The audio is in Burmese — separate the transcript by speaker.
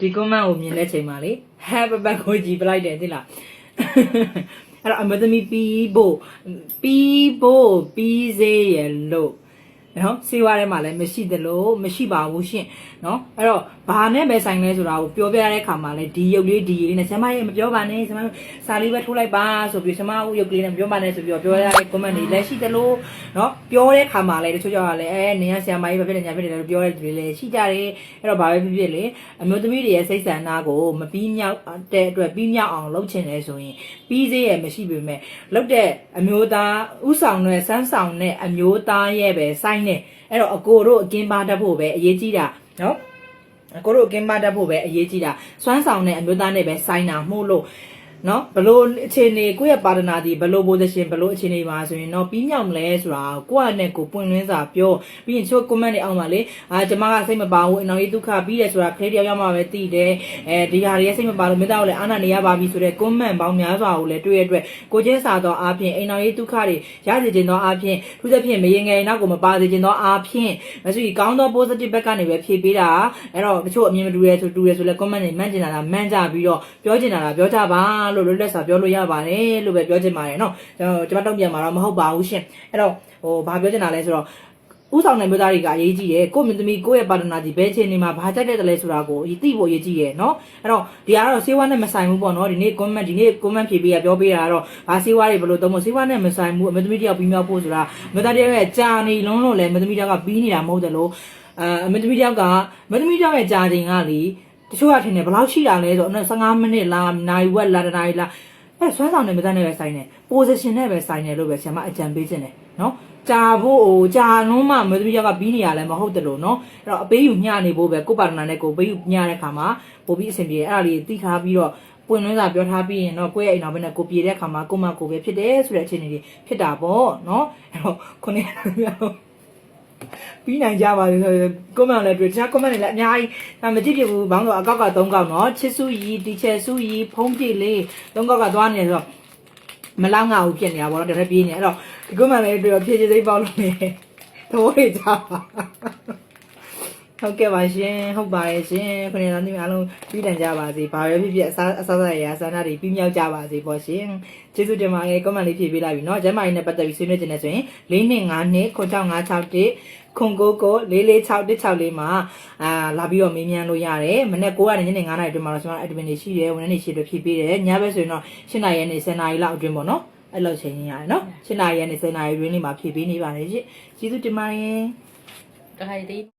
Speaker 1: ဒီ comment ကိုမြင်တဲ့ချိန်မှာလေ have ဘက်ကိုကြည့်ပလိုက်တယ်သိလားအဲ့တော့အမသမီပြီးဖို့ပြီးဖို့ပြီးစေရလို့ နော်စေဝါထဲမှာလည်းမရှိသလိုမရှိပါဘူးရှင်နော်အဲ့တော့ဘာနဲ့ပဲဆိုင်လဲဆိုတာကိုပြောပြရတဲ့ခါမှာလည်းဒီရုပ်လေးဒီရေးလေးနဲ့ဆမရဲ့မပြောပါနဲ့ဆမစာလေးပဲထိုးလိုက်ပါဆိုပြီးဆမဦးရုပ်ကလေးနဲ့မပြောပါနဲ့ဆိုပြီးတော့ပြောရတဲ့ comment တွေလည်းရှိသလိုနော်ပြောတဲ့ခါမှာလည်းတချို့ကြောင့်လည်းအဲနင်ကဆရာမကြီးပဲဖြစ်တယ်ညာဖြစ်တယ်လို့ပြောတဲ့တွေလည်းရှိကြတယ်အဲ့တော့ဘာပဲဖြစ်ဖြစ်လေအမျိုးသမီးတွေရဲ့စိတ်ဆန္ဒကိုမပြီးမြောက်တဲ့အတွက်ပြီးမြောက်အောင်လုပ်ချင်တယ်ဆိုရင်ပြီးစေးရမရှိပေမဲ့လုပ်တဲ့အမျိုးသားဥဆောင်တဲ့စမ်းဆောင်တဲ့အမျိုးသားရဲ့ပဲစိုင်းနေအဲ့တော့အကိုတို့အကင်းပါတတ်ဖို့ပဲအရေးကြီးတာနော်ကိုတို့အကင်းမတတ်ဖို့ပဲအရေးကြီးတာစွမ်းဆောင်တဲ့အမျိုးသားနဲ့ပဲစိုင်းတာမှုလို့ နော်ဘလို့အခြေအနေကိုယ့်ရဲ့ပါဒနာဒီဘလို့ position ဘလို့အခြေအနေပါဆိုရင်တော့ပြီးမြောက်မလဲဆိုတာကိုယ့်အနေကိုပွင့်လင်းစာပြောပြီးရင်ချို့ comment တွေအောက်မှာလေအာကျမကစိတ်မပါဘူးအနောက်ရေးဒုက္ခပြီးတယ်ဆိုတာခလေးတယောက်ယောက်မှပဲသိတယ်အဲဒီဟာတွေရဲ့စိတ်မပါလို့မင်းသားကိုလည်းအာနာနေရပါပြီဆိုတဲ့ comment ပေါင်းများစွာကိုလည်းတွေ့ရတဲ့အတွက်ကိုချင်းစာတော့အားဖြင့်အိမ်နောက်ရေးဒုက္ခတွေရစေခြင်းတော့အားဖြင့်သူသဖြင့်မရင်ငယ်နောက်ကိုမပါစေခြင်းတော့အားဖြင့်မဆိုရင်ကောင်းသော positive ဘက်ကနေပဲဖြည့်ပေးတာအဲ့တော့တချို့အမြင်မတူရဲဆိုတူရဲဆိုလဲ comment တွေမှန်းကျင်တာလားမှန်းကြပြီးတော့ပြောကျင်တာလားပြောကြပါလို့လွတ်လပ်စွာပြောလို့ရပါတယ်လို့ပဲပြောချင်ပါတယ်နော်ကျွန်တော်ကျွန်မတုံ့ပြန်မှာတော့မဟုတ်ပါဘူးရှင်အဲ့တော့ဟိုဘာပြောချင်တာလဲဆိုတော့ဥဆောင်နိုင်မျိုးသားတွေကအရေးကြီးတယ်ကိုယ့်မြင့်သမီးကိုယ့်ရဲ့ပါတနာကြီးဘယ်ချိန်နေမှာဘာကြိုက်တဲ့တလဲဆိုတာကိုအသိဖို့အရေးကြီးတယ်နော်အဲ့တော့ဒီကတော့စေဝါနဲ့မဆိုင်ဘူးပေါ့နော်ဒီနေ့ comment ဒီနေ့ comment ဖြေပေးရပြောပေးတာကတော့ဘာစေဝါတွေဘယ်လိုသုံးဖို့စေဝါနဲ့မဆိုင်ဘူးအမြင့်သမီးတယောက်ပြီးမြောက်ဖို့ဆိုတာအမြင့်သားတယောက်ရဲ့ကြာနေလုံးလုံးလဲအမြင့်သမီးတယောက်ကပြီးနေတာမဟုတ်တယ်လို့အဲအမြင့်သမီးတယောက်ကအမြင့်သမီးတယောက်ရဲ့ကြာချိန်ကလေ တချို့ကထင်တယ်ဘယ်လောက်ရှိတာလဲဆိုတော့15မိနစ်လားနိုင်ဝက်လားတနားရီလားအဲ့ဆွမ်းဆောင်တဲ့မသားနဲ့ပဲဆိုင်တယ် position နဲ့ပဲဆိုင်တယ်လို့ပဲဆရာမအကြံပေးခြင်းတယ်နော်ကြာဖို့ဟိုကြာလုံးမှမသမီးယောက်ကပြီးနေရလဲမဟုတ်တယ်လို့နော်အဲ့တော့အပေးယူညနေဖို့ပဲကိုပါတနာနဲ့ကိုပေးယူညတဲ့ခါမှာပို့ပြီးအဆင်ပြေအဲ့ဒါလေးသိထားပြီးတော့ပွင့်လင်းစာပြောထားပြီးရင်တော့ကိုယ့်ရဲ့အိမ်တော်ဘက်နဲ့ကိုပြေတဲ့ခါမှာကိုမကိုပဲဖြစ်တယ်ဆိုတဲ့အခြေအနေတွေဖြစ်တာပေါ့နော်အဲ့တော့ခုနေ ပြီးနိုင်ကြပါစေဆိုကွန်မန့်လည်းတွေ့တခြားကွန်မန့်တွေလည်းအများကြီးဒါမကြည့်ပြဘူးဘောင်းတော့အကောက်က3ကောက်နော်ချစ်စုရီတီချယ်စုရီဖုံးပြလေး3ကောက်ကသွားနေဆိုတော့မလောက်ငါဘူးဖြစ်နေတာပေါ့နော်တခါပြေးနေအဲ့တော့ဒီကွန်မန့်လည်းတွေ့တော့ဖြည့်ချစိတ်ပေါက်လို့နေသဘောတွေကြပါ ဟုတ်ကဲ့ပါရှင်ဟုတ်ပါတယ်ရှင်ခဏသားနေအားလုံးပြီးတန်ကြပါစေဘာပဲဖြစ်ဖြစ်အစားအစားရရဆန္ဒတွေပြီးမြောက်ကြပါစေပေါ့ရှင်ကျေးဇူးတင်ပါတယ်ကွန်မန့်လေးဖြည့်ပေးလိုက်ပြီเนาะကျမ်းမာရေးနဲ့ပတ်သက်ပြီးဆွေးနွေးခြင်းနဲ့ဆိုရင်၄နှစ်၅နှစ်96561ခွန်ကိုကို44616မှာအာလာပြီးတော့မေးမြန်းလို့ရတယ်မနေ့9ကနေညနေ9နာရီအတွင်းမှာတော့ကျွန်တော် admin တွေရှိတယ်ဝန်ထမ်းတွေရှိတယ်ဖြည့်ပေးတယ်ညဘက်ဆိုရင်တော့7နာရီနဲ့10နာရီလောက်အတွင်းပေါ့နော်အဲ့လိုချိန်ရင်ရတယ်နော်7နာရီနဲ့10နာရီအတွင်းလေးမှာဖြည့်ပေးနေပါတယ်ရှင်ကျေးဇူးတင်ပါတယ်
Speaker 2: တခါတည်း